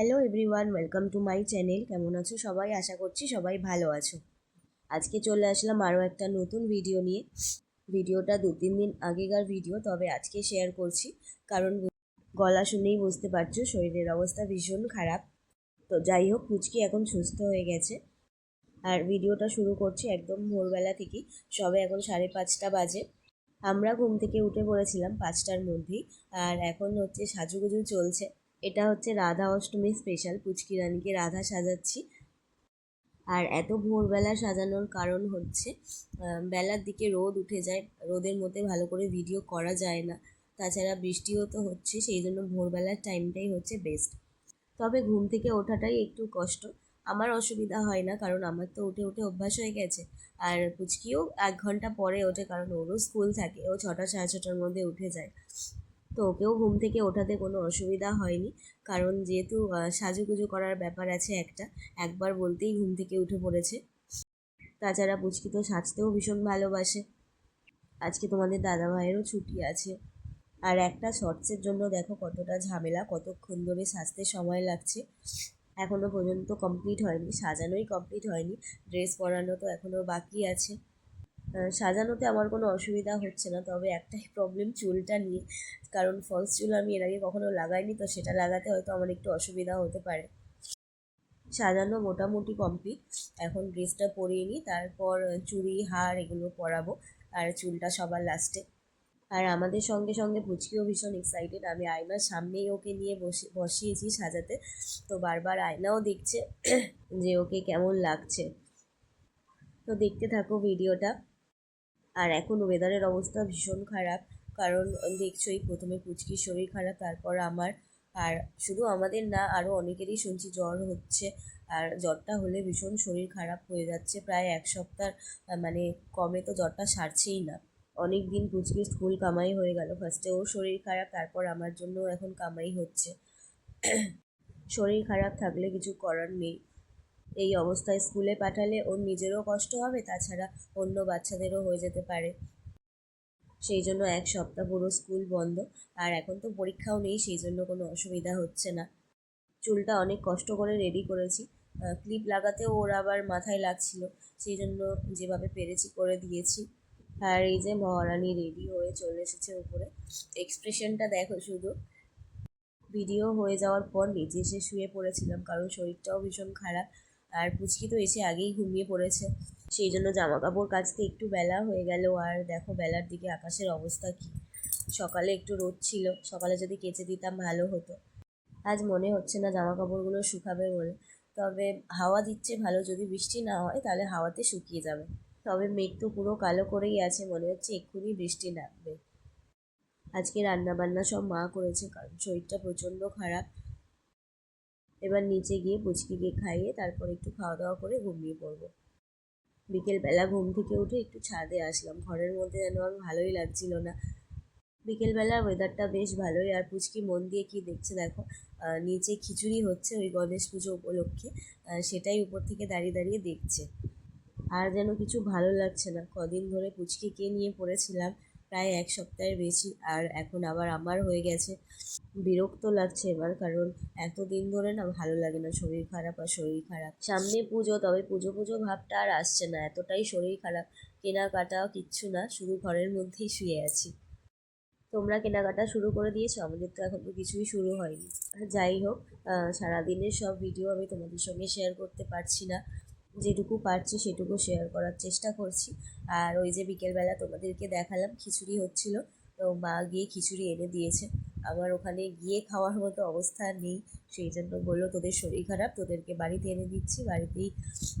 Hello everyone welcome to my channel কেমন আছো সবাই? আশা করছি সবাই ভালো আছো। আজকে চলে আসলাম আরও একটা নতুন ভিডিও নিয়ে। ভিডিওটা দু তিন দিন আগেকার ভিডিও তবে আজকে শেয়ার করছি। কারণ গলা শুনেই বুঝতে পারছ, শরীরের অবস্থা ভীষণ খারাপ। তো যাই হোক, পুচকি এখন সুস্থ হয়ে গেছে। আর ভিডিওটা শুরু করছি একদম ভোরবেলা থেকেই। সবে এখন সাড়ে পাঁচটা বাজে। আমরা ঘুম থেকে উঠে পড়েছিলাম পাঁচটার মধ্যেই। আর এখন হচ্ছে সাজুগুজু চলছে। এটা হচ্ছে রাধা অষ্টমী স্পেশাল পুচকি রানীকে রাধা সাজাচ্ছি। আর এত ভোরবেলা সাজানোর কারণ হচ্ছে বেলার দিকে রোদ উঠে যায়, রোদের মধ্যে ভালো করে ভিডিও করা যায় না। তাছাড়া বৃষ্টিও তো হচ্ছে, সেই জন্য ভোরবেলার টাইমটাই হচ্ছে বেস্ট তবে ঘুম থেকে ওঠাটাই একটু কষ্ট। আমার অসুবিধা হয় না, কারণ আমার তো উঠে উঠে অভ্যাস হয়ে গেছে। আর পুচকিও এক ঘণ্টা পরে ওঠে, কারণ ওরও স্কুল থাকে, ও ছটা, সাড়ে ছটার মধ্যে উঠে যায়। তো ওকেও ঘুম থেকে ওঠাতে কোনো অসুবিধা হয়নি। কারণ যেহেতু সাজুগুজু করার ব্যাপার আছে একটা, একবার বলতেই ঘুম থেকে উঠে পড়েছে। তাছাড়া পুচকি তো সাজতেও ভীষণ ভালোবাসে। আজকে তোমাদের দাদা ভাইয়েরও ছুটি আছে। আর একটা শর্টসের জন্য দেখো কতটা ঝামেলা, কতক্ষণ ধরে সাজতে সময় লাগছে। এখনও পর্যন্ত কমপ্লিট হয়নি, সাজানোই কমপ্লিট হয়নি। ড্রেস পরানো তো এখনও বাকি আছে। সাজানোতে আমার কোনো অসুবিধা হচ্ছে না। তবে একটাই প্রবলেম চুলটা নিয়ে। কারণ ফলস চুল আমি এর আগে কখনো লাগাইনি, তো সেটা লাগাতে হয়তো আমার একটু অসুবিধা হতে পারে। সাজানো মোটামুটি কমপ্লিট এখন ড্রেসটা পরিয়ে নিই, তারপর চুড়ি, হার এগুলো পরাবো, আর চুলটা সবার লাস্টে আর আমাদের সঙ্গে সঙ্গে পুচকিও ভীষণ এক্সাইটেড আমি আয়নার সামনেই ওকে নিয়ে বসে, বসিয়েছি সাজাতে। তো বারবার আয়নাও দেখছে যে ওকে কেমন লাগছে। তো দেখতে থাকো ভিডিওটা আর এখন ওয়েদারের অবস্থা ভীষণ খারাপ। কারণ দেখছোই প্রথমে পুচকির শরীর খারাপ, তারপর আমার। আর শুধু আমাদের না আরও অনেকেরই শুনছি জ্বর হচ্ছে। আর জ্বরটা হলে ভীষণ শরীর খারাপ হয়ে যাচ্ছে। প্রায় এক সপ্তাহ মানে কমে তো জ্বরটা সারছেই না। অনেক দিন পুচকির স্কুল কামাই হয়ে গেল। ফার্স্টে ওর শরীর খারাপ, তারপর আমার জন্য এখন কামাই হচ্ছে। শরীর খারাপ থাকলে কিছু করার নেই। এই অবস্থায় স্কুলে পাঠালে ওর নিজেরও কষ্ট হবে, তাছাড়া অন্য বাচ্চাদেরও হয়ে যেতে পারে। সেই জন্য এক সপ্তাহ পুরো স্কুল বন্ধ, আর এখন তো পরীক্ষাও নেই, সেই জন্য কোনো অসুবিধা হচ্ছে না। চুলটা অনেক কষ্ট করে রেডি করেছি। ক্লিপ লাগাতে ওর আবার মাথায় লাগছিল, সেই জন্য যেভাবে পেরেছি করে দিয়েছি। আর এই যে মহারানী রেডি হয়ে চলে এসেছে উপরে। এক্সপ্রেশনটা দেখো শুধু। ভিডিও হয়ে যাওয়ার পর নিচে এসে শুয়ে পড়েছিলাম, কারণ শরীরটাও ভীষণ খারাপ। আর পুচকি তো এসে আগেই ঘুমিয়ে পড়েছে। সেই জন্য জামা কাপড় কাচতে একটু বেলা হয়ে গেল। আর দেখো বেলার দিকে আকাশের অবস্থা কি। সকালে একটু রোদ ছিল, সকালে যদি কেচে দিতাম ভালো হতো। আজ মনে হচ্ছে না জামা কাপড়গুলো শুকাবে বলে। তবে হাওয়া দিচ্ছে ভালো, যদি বৃষ্টি না হয় তাহলে হাওয়াতে শুকিয়ে যাবে। তবে মেঘ তো পুরো কালো করেই আছে, মনে হচ্ছে এক্ষুনি বৃষ্টি নামবে। আজকে রান্না বান্না সব মা করেছে, কারণ শরীরটা প্রচণ্ড খারাপ। এবার নিচে গিয়ে পুচকিকে খাইয়ে তারপর একটু খাওয়া দাওয়া করে ঘুমিয়ে পড়ব। বিকেলবেলা ঘুম থেকে উঠে একটু ছাদে আসলাম। ঘরের মধ্যে যেন আর ভালোই লাগছিল না। বিকেলবেলার ওয়েদারটা বেশ ভালোই। আর পুচকি মন দিয়ে কি দেখছে দেখো নিচে খিচুড়ি হচ্ছে ওই গণেশ পুজো উপলক্ষে। সেটাই উপর থেকে দাঁড়িয়ে দাঁড়িয়ে দেখছে। আর যেন কিছু ভালো লাগছে না। কদিন ধরে পুচকিকে নিয়ে পড়েছিলাম। প্রায় এক সপ্তাহের বেশি। আর এখন আবার আমার হয়ে গেছে। বিরক্ত লাগছে এবার, কারণ এতদিন ধরে না ভালো লাগে না শরীর খারাপ আর শরীর খারাপ। সামনে পুজো, তবে পুজো পুজো ভাবটা আর আসছে না। এতটাই শরীর খারাপ। কেনাকাটা কিচ্ছু না, শুধু ঘরের মধ্যেই শুয়ে আছি। তোমরা কেনাকাটা শুরু করে দিয়েছ? আমাদের তো এখন তো কিছুই শুরু হয়নি। যাই হোক সারাদিনের সব ভিডিও আমি তোমাদের সঙ্গে শেয়ার করতে পারছি না। যেটুকু পারছি সেটুকু শেয়ার করার চেষ্টা করছি। আর ওই যে বিকেলবেলা তোমাদেরকে দেখালাম, খিচুড়ি হচ্ছিল, তো মা গিয়ে খিচুড়ি এনে দিয়েছে। আমার ওখানে গিয়ে খাওয়ার মতো অবস্থা নেই, সেই জন্য বলল, তোদের শরীর খারাপ, তোদেরকে বাড়িতে এনে দিচ্ছি, বাড়িতেই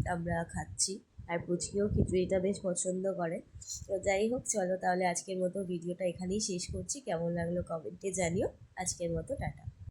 আমরা খাচ্ছি। আর পুচকিও খিচুড়িটা বেশ পছন্দ করে। তো যাই হোক, চলো তাহলে আজকের মতো ভিডিওটা এখানেই শেষ করছি। কেমন লাগল কমেন্টে জানিও। আজকের মতো, টাটা।